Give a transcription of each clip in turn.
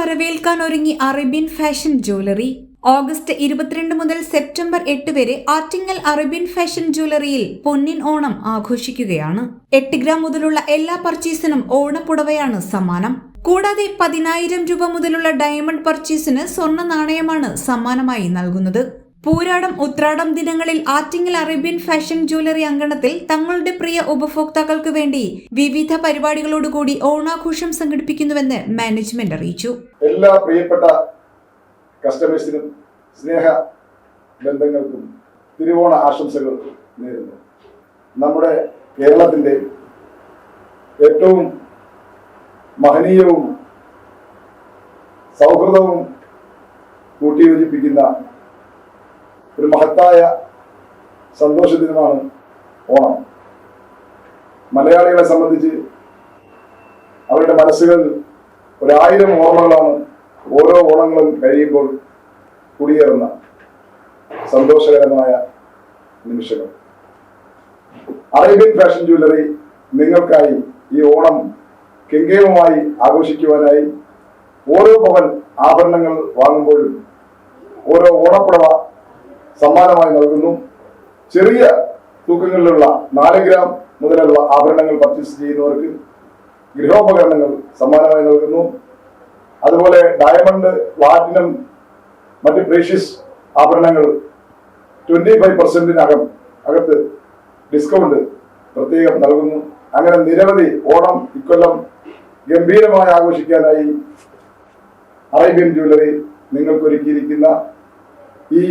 വരവേൽക്കാൻ ഒരുങ്ങി Arabian fashion jewellery. August ഇരുപത്തിരണ്ട് മുതൽ സെപ്റ്റംബർ എട്ട് വരെ ആറ്റിങ്ങൽ അറേബ്യൻ ഫാഷൻ ജ്വല്ലറിയിൽ പൊന്നിൻ ഓണം ആഘോഷിക്കുകയാണ്. എട്ട് ഗ്രാം മുതലുള്ള എല്ലാ പർച്ചേസിനും ഓണപ്പുടവയാണ് സമ്മാനം. കൂടാതെ പതിനായിരം രൂപ മുതലുള്ള ഡയമണ്ട് പർച്ചേസിന് സ്വർണ നാണയമാണ് സമ്മാനമായി നൽകുന്നത്. പൂരാടം ഉത്രാടം ദിനങ്ങളിൽ ആറ്റിങ്ങൽ അറേബ്യൻ ഫാഷൻ ജ്വല്ലറി അങ്കണത്തിൽ തങ്ങളുടെ പ്രിയ ഉപഭോക്താക്കൾക്ക് വേണ്ടി വിവിധ പരിപാടികളോടുകൂടി ഓണാഘോഷം സംഘടിപ്പിക്കുന്നുവെന്ന് മാനേജ്മെന്റ് അറിയിച്ചു. എല്ലാ പ്രിയപ്പെട്ട കസ്റ്റമേഴ്സിനും സ്നേഹ ബന്ധങ്ങൾക്കും തിരുവോണ ആശംസകൾ നേരുന്നു. നമ്മുടെ കേരളത്തിന്റെ ഏറ്റവും മഹനീയവും സൗഹൃദവും കൂട്ടിയോജിപ്പിക്കുന്ന ഒരു മഹത്തായ സന്തോഷ ദിനമാണ് ഓണം. മലയാളികളെ സംബന്ധിച്ച് അവരുടെ മനസ്സുകൾ ഒരായിരം ഓർമ്മകളാണ് ഓരോ ഓണങ്ങളും കഴിയുമ്പോൾ കുടിയേറുന്ന സന്തോഷകരമായ നിമിഷങ്ങൾ. അറേബ്യൻ ഫാഷൻ ജ്വല്ലറി നിങ്ങൾക്കായി ഈ ഓണം കിങ്കേമമായി ആഘോഷിക്കുവാനായി ഓരോ പവൻ ആഭരണങ്ങൾ വാങ്ങുമ്പോഴും ഓരോ ഓണപ്പുടവ സമ്മാനമായി നൽകുന്നു. ചെറിയ തൂക്കങ്ങളിലുള്ള നാല് ഗ്രാം മുതലുള്ള ആഭരണങ്ങൾ പർച്ചേസ് ചെയ്യുന്നവർക്ക് ഗൃഹോപകരണങ്ങൾ സമ്മാനമായി നൽകുന്നു. അതുപോലെ ഡയമണ്ട് പ്ലാറ്റിനം മറ്റ് പ്രേഷ്യസ് ആഭരണങ്ങൾ ട്വന്റി ഫൈവ് പെർസെന്റിനകം അകത്ത് ഡിസ്കൗണ്ട് പ്രത്യേകം നൽകുന്നു. അങ്ങനെ നിരവധി ഓണം ഇക്കൊല്ലം ഗംഭീരമായി ആഘോഷിക്കാനായി അറേബ്യൻ ജ്വല്ലറി നിങ്ങൾക്കൊരുക്കിയിരിക്കുന്ന ഈ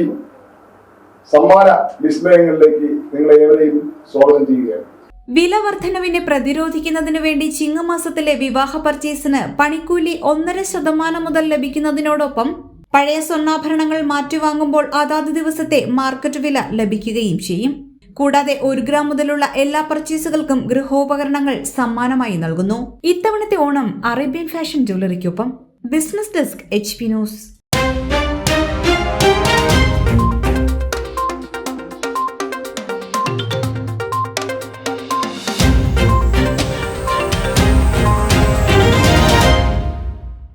സമ്മാന വിസ്മയങ്ങളിലേക്ക് നിങ്ങളെ ഏവരെയും സ്വാഗതം ചെയ്യുകയാണ്. വില വർധനവിനെ പ്രതിരോധിക്കുന്നതിന് വേണ്ടി ചിങ്ങമാസത്തിലെ വിവാഹ പർച്ചേസിന് പണിക്കൂലി ഒന്നര ശതമാനം മുതൽ ലഭിക്കുന്നതിനോടൊപ്പം പഴയ സ്വർണാഭരണങ്ങൾ മാറ്റിവാങ്ങുമ്പോൾ അതാത് ദിവസത്തെ മാർക്കറ്റ് വില ലഭിക്കുകയും ചെയ്യും. കൂടാതെ ഒരു ഗ്രാം മുതലുള്ള എല്ലാ പർച്ചേസുകൾക്കും ഗൃഹോപകരണങ്ങൾ സമ്മാനമായി നൽകുന്നു. ഇത്തവണത്തെ Onam Arabian fashion ജ്വല്ലറിക്കൊപ്പം. Business desk H P news.